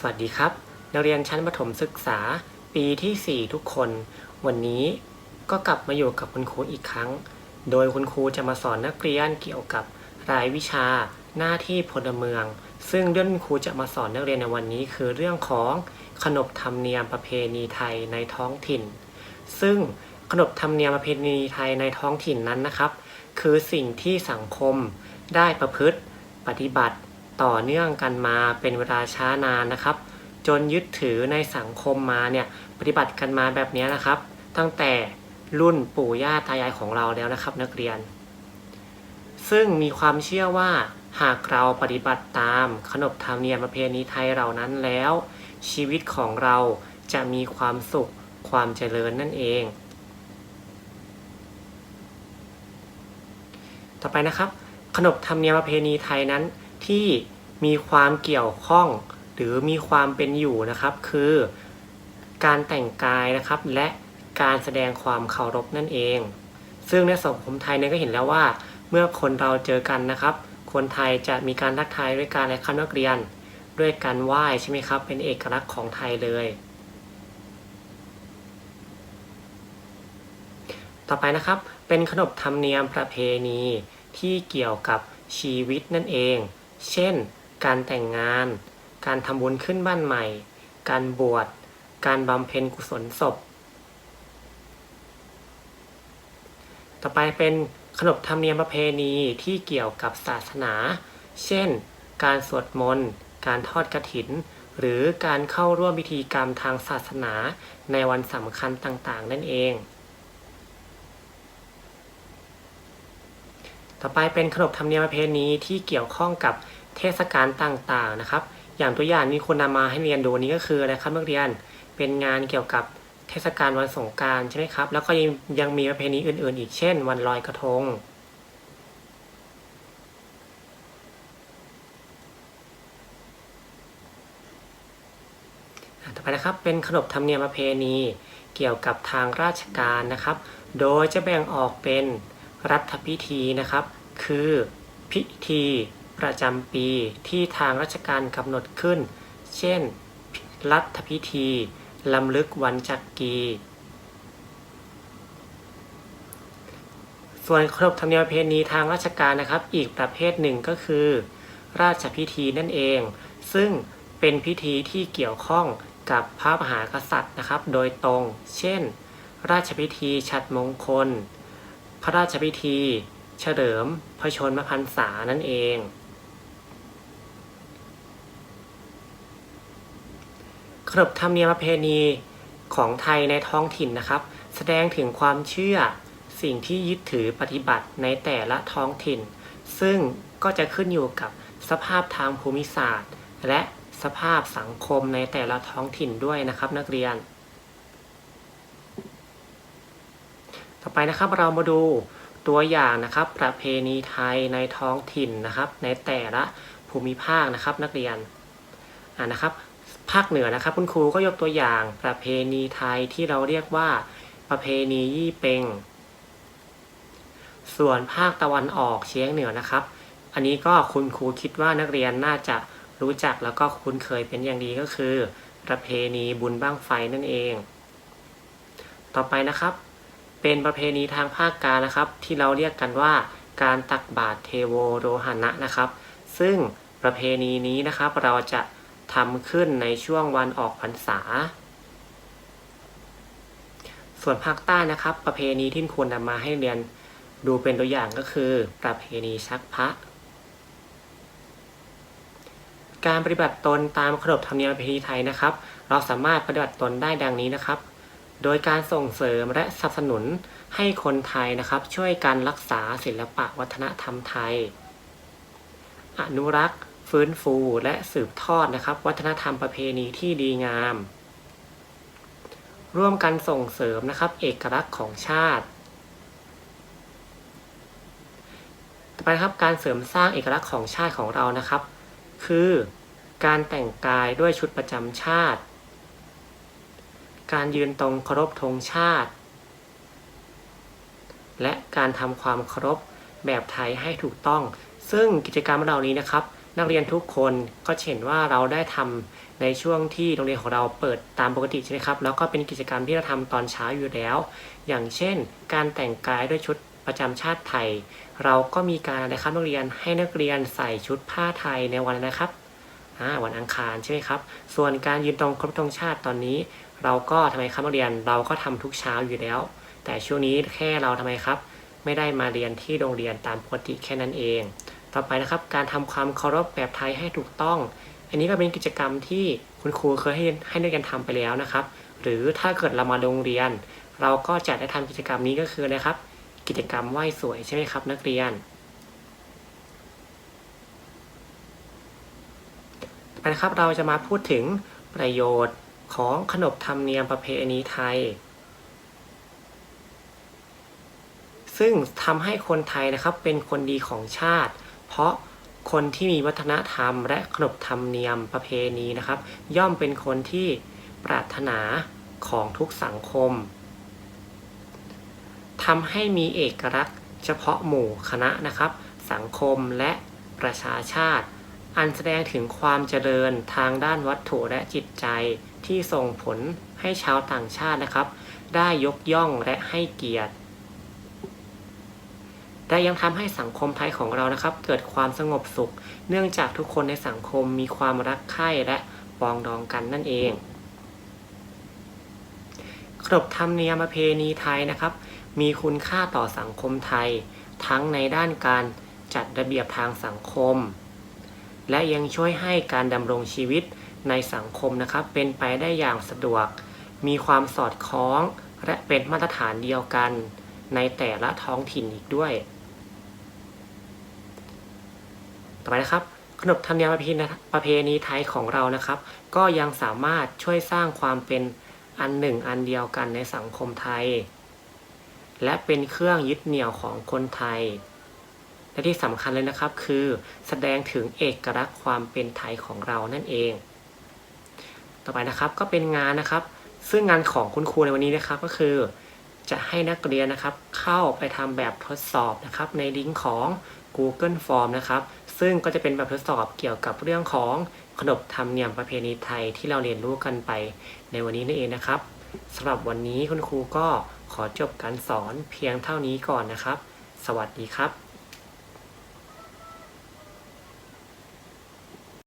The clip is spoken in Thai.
สวัสดีครับ นักเรียนชั้นประถมศึกษาปีที่ 4 ทุกคน วันนี้ก็กลับมาอยู่กับคุณครูอีกครั้ง โดยคุณครูจะมาสอนนักเรียนเกี่ยวกับรายวิชาหน้าที่พลเมือง ซึ่งเรื่องครูจะมาสอนนักเรียนในวันนี้ คือเรื่องของขนบธรรมเนียมประเพณีไทยในท้องถิ่น ซึ่งขนบธรรมเนียมประเพณีไทยในท้องถิ่นนั้นนะครับ คือสิ่งที่สังคมได้ประพฤติปฏิบัติ ต่อเนื่องกันมาเป็นเวลาช้านานนะครับ จนยึดถือในสังคมมาเนี่ยปฏิบัติกันมาแบบนี้นะครับ ตั้งแต่รุ่นปู่ย่าตายายของเราแล้วนะครับ นักเรียน ซึ่งมีความเชื่อว่าหากเราปฏิบัติตามขนบธรรมเนียมประเพณีไทยเหล่านั้นแล้ว ชีวิตของเราจะมีความสุขความเจริญนั่นเอง ต่อไปนะครับ ขนบธรรมเนียมประเพณีไทยนั้น ที่มีความเกี่ยวข้องหรือมีความเป็นอยู่นะครับ คือการแต่งกายนะครับ และการแสดงความเคารพนั่นเอง ซึ่งในสังคมไทยเนี่ยก็เห็นแล้วว่า เมื่อคนเราเจอกันนะครับ คนไทยจะมีการทักทายด้วยการอะครับนักเรียน ด้วยการไหว้ใช่ไหมครับ เป็นเอกลักษณ์ของไทยเลย ต่อไปนะครับเป็นขนบธรรมเนียมประเพณีที่เกี่ยวกับชีวิตนั่นเอง เช่น การแต่งงาน การทำบุญขึ้นบ้านใหม่ การบวช การบำเพ็ญกุศลศพ ต่อไปเป็นขนบธรรมเนียมประเพณีที่เกี่ยวกับศาสนา เช่น การสวดมนต์ การทอดกฐิน หรือการเข้าร่วมพิธีกรรมทางศาสนาในวันสำคัญต่างๆ นั่นเอง ต่อไปเป็นขนบธรรมเนียมประเพณีที่เกี่ยวข้องกับเทศกาลต่างๆนะครับ อย่างตัวอย่างนี้คุณนำมาให้เรียนดูนี้ก็คืออะไรครับนักเรียน เป็นงานเกี่ยวกับเทศกาลวันสงการใช่ไหมครับ แล้วก็ยังยังมีประเพณีอื่นๆ อีกเช่น วันลอยกระทง ต่อไปนะครับเป็นขนบธรรมเนียมประเพณีเกี่ยวกับทางราชการนะครับ โดยจะแบ่งออกเป็น รัฐพิธีนะครับ คือพิธีประจำปีที่ทางราชการกำหนดขึ้น เช่น รัฐพิธีลำลึกวันจักรี ส่วนขนบธรรมเนียมประเพณีทางราชการนะครับ อีกประเภทหนึ่งก็คือ ราชพิธีนั่นเอง ซึ่งเป็นพิธีที่เกี่ยวข้องกับพระมหากษัตริย์นะครับ โดยตรง เช่น ราชพิธีฉัตรมงคล ระราชพิธี เฉลิมพระชนมพรรษานั่นเอง ขนบธรรมเนียมประเพณีของไทยในท้องถิ่นนะครับ แสดงถึงความเชื่อสิ่งที่ยึดถือปฏิบัติในแต่ละท้องถิ่น ซึ่งก็จะขึ้นอยู่กับสภาพทางภูมิศาสตร์ และสภาพสังคมในแต่ละท้องถิ่นด้วยนะครับนักเรียน ต่อไปนะครับเรามาดูตัวอย่างนะครับประเพณีไทยในท้องถิ่นนะครับ ในแต่ละภูมิภาคนะครับนักเรียนอ่านะครับ ภาคเหนือนะครับ คุณครูก็ยกตัวอย่างประเพณีไทยที่เราเรียกว่าประเพณียี่เปงส่วนภาคตะวันออกเฉียงเหนือนะครับ อันนี้ก็คุณครูคิดว่านักเรียนน่าจะรู้จักแล้วก็คุ้นเคยเป็นอย่างดีก็คือ ประเพณีบุญบ้างไฟนั่นเอง ต่อไปนะครับ เป็นประเพณีทางภาคกลางนะครับ ที่เราเรียกกันว่า การตักบาตรเทโวโรหณะนะครับ ซึ่งประเพณีนี้นะครับเราจะทำขึ้นในช่วงวันออกพรรษา ส่วนภาคใต้นะครับ ประเพณีที่ควรนำมาให้เรียนดูเป็นตัวอย่างก็คือ ประเพณีชักพระการปฏิบัติตนตามขนบธรรมเนียมประเพณีไทยนะครับ เราสามารถปฏิบัติตนได้ดังนี้นะครับ โดยการส่งเสริมและสนับสนุนให้คนไทยนะครับ ช่วยกันรักษาศิลปะวัฒนธรรมไทย อนุรักษ์ ฟื้นฟูและสืบทอดนะครับ วัฒนธรรมประเพณีที่ดีงาม ร่วมกันส่งเสริมนะครับ เอกลักษณ์ของชาติต่อไปนะครับการเสริมสร้างเอกลักษณ์ของชาติของเรานะครับ คือ การแต่งกายด้วยชุดประจำชาติ การยืนตรงเคารพธงชาติ และการทำความเคารพแบบไทยให้ถูกต้อง ซึ่งกิจกรรมเหล่านี้นะครับ นักเรียนทุกคนก็เห็นว่าเราได้ทำในช่วงที่โรงเรียนของเราเปิดตามปกติใช่ไหมครับ แล้วก็เป็นกิจกรรมที่เราทำตอนเช้าอยู่แล้ว อย่างเช่น การแต่งกายด้วยชุดประจำชาติไทย เราก็มีการนะครับนักเรียนให้นักเรียนใส่ชุดผ้าไทยในวันนะครับ วันอังคารใช่ไหมครับ ส่วนการยืนตรงครบธงชาติตอนนี้ เราก็ทำไมครับนักเรียนเราก็ทำทุกเช้าอยู่แล้ว แต่ช่วงนี้แค่เราทำไมครับ ไม่ได้มาเรียนที่โรงเรียนตามปกติแค่นั้นเอง ต่อไปนะครับการทำความเคารพแบบไทยให้ถูกต้อง อันนี้ก็เป็นกิจกรรมที่คุณครูเคยให้ให้นักเรียนทำไปแล้วนะครับ หรือถ้าเกิดเรามาโรงเรียน เราก็จะได้ทำกิจกรรมนี้ก็คือนะครับ กิจกรรมไหว้สวยใช่ไหมครับ นักเรียน ไปนะครับเราจะมาพูดถึงประโยชน์ของขนบธรรมเนียมประเพณีไทย ซึ่งทำให้คนไทยนะครับเป็นคนดีของชาติ เพราะคนที่มีวัฒนธรรม และขนบธรรมเนียมประเพณีนะครับ ย่อมเป็นคนที่ปรารถนาของทุกสังคมทำให้มีเอกลักษณ์เฉพาะหมู่คณะนะครับ สังคมและประชาชาติ อันแสดงถึงความเจริญทางด้านวัตถุและจิตใจที่ส่งผลให้ชาวต่างชาตินะครับ ได้ยกย่องและให้เกียรติแต่ยังทำให้สังคมไทยของเรานะครับ เกิดความสงบสุข เนื่องจากทุกคนในสังคมมีความรักใคร่และปองดองกันนั่นเองขนบธรรมเนียมประเพณีไทยนะครับ มีคุณค่าต่อสังคมไทย ทั้งในด้านการจัดระเบียบทางสังคม และยังช่วยให้การดำรงชีวิตในสังคมนะครับ เป็นไปได้อย่างสะดวก มีความสอดคล้อง และเป็นมาตรฐานเดียวกัน ในแต่ละท้องถิ่นอีกด้วย ต่อไปนะครับขนบธรรมเนียมประเพณีประเพณีไทยของเรานะครับ ก็ยังสามารถช่วยสร้างความเป็นอันหนึ่งอันเดียวกันในสังคมไทย และเป็นเครื่องยึดเหนี่ยวของคนไทย และที่สำคัญเลยนะครับคือแสดงถึงเอกลักษณ์ความเป็นไทยของเรานั่นเอง ต่อไปนะครับก็เป็นงานนะครับ ซึ่งงานของคุณครูในวันนี้นะครับก็คือ จะให้นักเรียนนะครับ เข้าไปทำแบบทดสอบนะครับในลิงก์ของ Google Form นะครับ ซึ่งก็จะเป็นแบบทดสอบเกี่ยวกับเรื่องของขนบธรรมเนียมประเพณีไทยที่เราเรียนรู้กันไปในวันนี้นั่นเองนะครับสำหรับวันนี้คุณครูก็ขอจบการสอนเพียงเท่านี้ก่อนนะครับ สวัสดีครับ